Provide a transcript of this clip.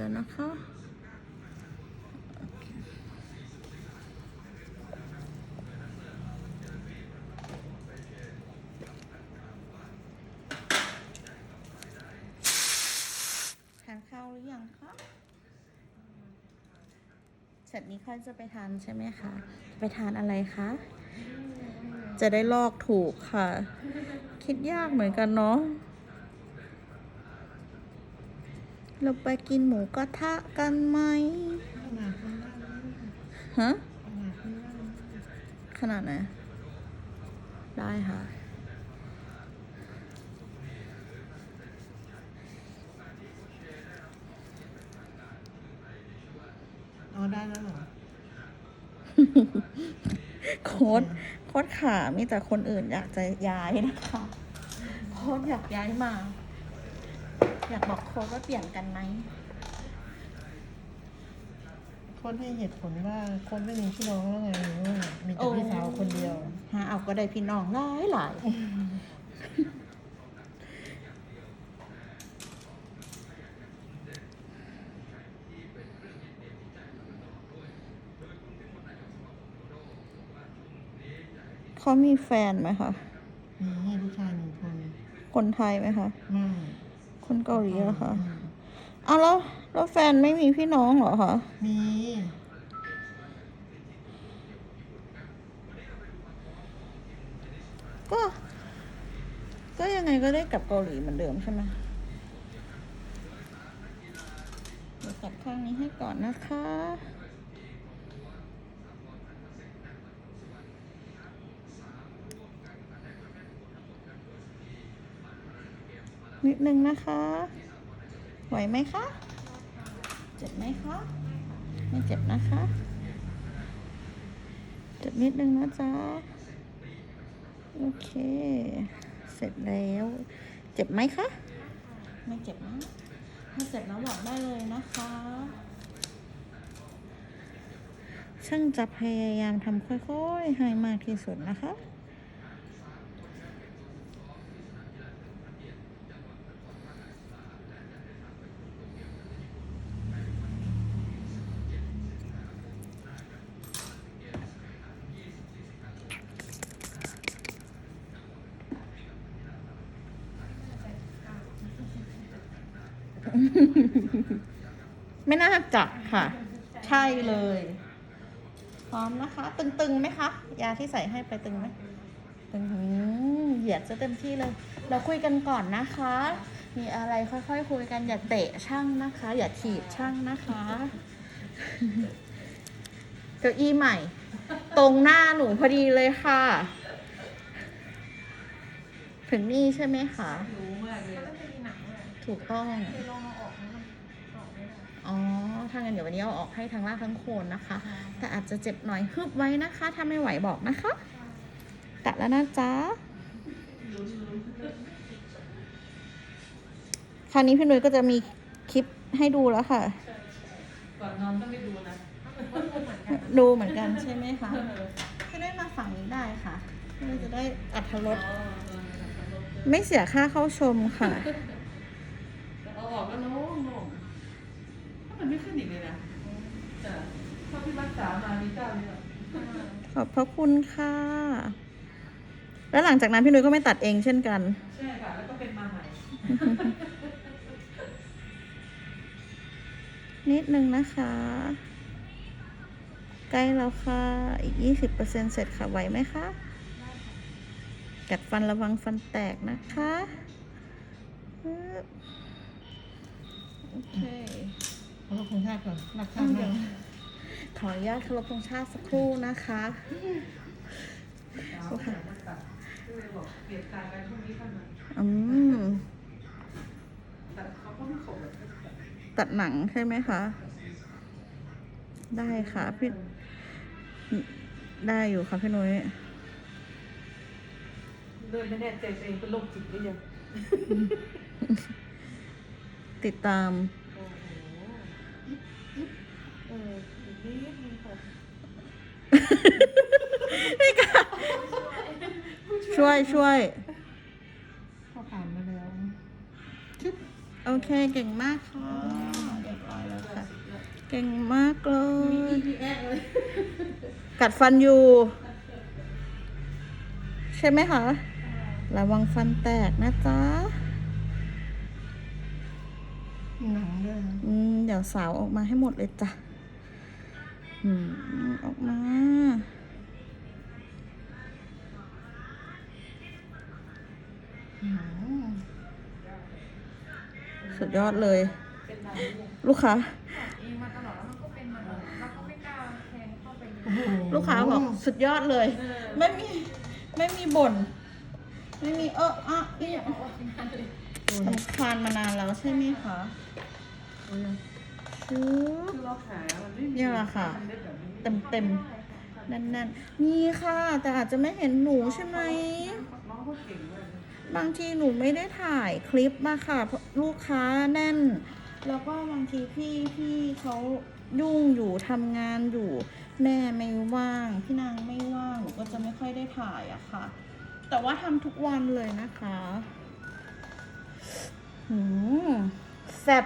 ดี๋ยวนะคะโอเคทานข้าวหรือยังคะเสร็จนี้ค่อยจะไปทานใช่ไหมคะ จะไปทานอะไรคะ จะได้ลอกถูกค่ะ คิดยากเหมือนกันเนาะ เราไปกินหมูกระทะกันไหมขนาดข้างล่างนี่ฮะขนาดข้างล่างนี่ขนาดไหนได้ค่ะ อ๋อ ได้แล้วเหรอ โค้ดโค้ดขามีแต่คนอื่นอยากจะย้ายนะคะ โค้ดอยากย้ายมา อยากบอกโค้ดว่าเปลี่ยนกันไหมคนให้เหตุผลว่าคนไม่มีพี่น้องแล้วไงหรือว่ามีแต่พี่สาวคนเดียวหาเอาก็ได้พี่น้องหลายหลายเขามีแฟนไหมคะมีผู้ชายหนึ่งคน คนไทยไหมคะ ไม่ คนเกาหลีอะคะอืมอ้าวแล้วแล้วแฟนไม่มีพี่น้องเหรอคะมีก็ ก็ยังไงก็ได้กลับเกาหลีเหมือนเดิมใช่ไหมเดี๋ยวจับข้างนี้ให้ก่อนนะคะ นิดนึงนะคะ ไหวไหมคะ เจ็บไหมคะ ไม่เจ็บนะคะ เจ็บนิดนึงนะจ๊ะ โอเค เสร็จแล้ว เจ็บไหมคะ ไม่เจ็บนะ ถ้าเจ็บนะบอกได้เลยนะคะ ช่างจะพยายามทำค่อยๆ ให้มากที่สุดนะคะ ไม่น่าจับค่ะ ใช่เลย พร้อมนะคะ ตึงๆไหมคะ ยาที่ใส่ให้ไปตึงไหมตึงหือเหยียดจะเต็มที่เลย เราคุยกันก่อนนะคะ มีอะไรค่อยๆคุยกันอย่าเตะช่างนะคะ อย่าถีบช่างนะคะเก้าอี้ใหม่ ตรงหน้าหนูพอดีเลยค่ะ ถึงนี่ใช่ไหมคะรู้มากเลยถูกต้อง อ๋อ ถ้างั้นเดี๋ยววันนี้เอาออกให้ทั้งล่างทั้งโคนนะคะ แต่อาจจะเจ็บหน่อยฮึบไว้นะคะ ถ้าไม่ไหวบอกนะคะ ตัดแล้วนะจ๊ะ คราวนี้พี่นุ้ยก็จะมีคลิปให้ดูแล้วค่ะ ก่อนนอนต้องไปดูนะ ดูเหมือนกันใช่ไหมคะพี่นุ้ยมาฝั่งนี้ได้ค่ะพี่นุ้ยจะได้อัธรสไม่เสียค่าเข้าชมค่ะ เอาออกแล้วโน้มโน้มถ้ามันไม่ ขึ้นอีกเลยนะแต่เท่าที่รักษามามีเจ้าเดียวขอบพระคุณค่ะ แล้วหลังจากนั้นพี่นุ้ยก็ไม่ตัดเองเช่นกัน ใช่ค่ะ แล้วก็เป็นมาใหม่ นิดนึงนะคะ ใกล้แล้วค่ะ อีกยี่สิบเปอร์เซ็นเสร็จค่ะ ไหวไหมคะ กัดฟันระวังฟันแตกนะคะปึ๊บโอเค เอาลงคุณชาติก่อนรักชาติมากขออนุญาตเคารพธงชาติสักครู่นะคะเอาค่ะก็เลยบอกเปลี่ยนการกันพรุ่งนี้ท่านมาอืมแต่เขาก็ไม่ขบแบบตัดหนังใช่ไหมคะ ได้ค่ะพี่ได้อยู่ค่ะพี่นุ้ยโดยไม่แน่ใจตัวเองเป็นโรคจิตหรือยังติดตาม ช่วยช่วยเขาผ่านมาแล้วโอเคเก่งมากค่ะเรียบร้อยแล้วเก่งมากเลมียมีแอกเลย กัดฟันอยู่ ใช่ไหมคะ ระวังฟันแตกนะจ๊ะหนังด้วยอืมเดี๋ยวสาวออกมาให้หมดเลยจ้ะ อืม ออกมา สุดยอดเลยเป็นไรเนี่ยลูกค้าเองมาตลอดแล้วมันก็เป็นมาตลอดแล้วก็ไม่กล้าแทงเข้าไปเลยโอ้โหลูกค้าบอกสุดยอดเลยเออไม่มีไม่มีบ่น ไม่มีเอออะอีอย่าเอาออกงานเลยสำคาญมานานแล้วใช่ไหมคะโอ้ยชุบคือเราขายอะมันไม่มีเนี่ยแหละค่ะทำได้แบบนี้เต็มเต็มๆแน่นๆมีค่ะ แต่อาจจะไม่เห็นหนูใช่ไหม บางทีหนูไม่ได้ถ่ายคลิปมาค่ะเพราะลูกค้าแน่น แล้วก็บางทีพี่พี่เขายุ่งอยู่ทำงานอยู่ แม่ไม่ว่างพี่นางไม่ว่างหนูก็จะไม่ค่อยได้ถ่ายอะค่ะ แต่ว่าทำทุกวันเลยนะคะหืมแซ่บ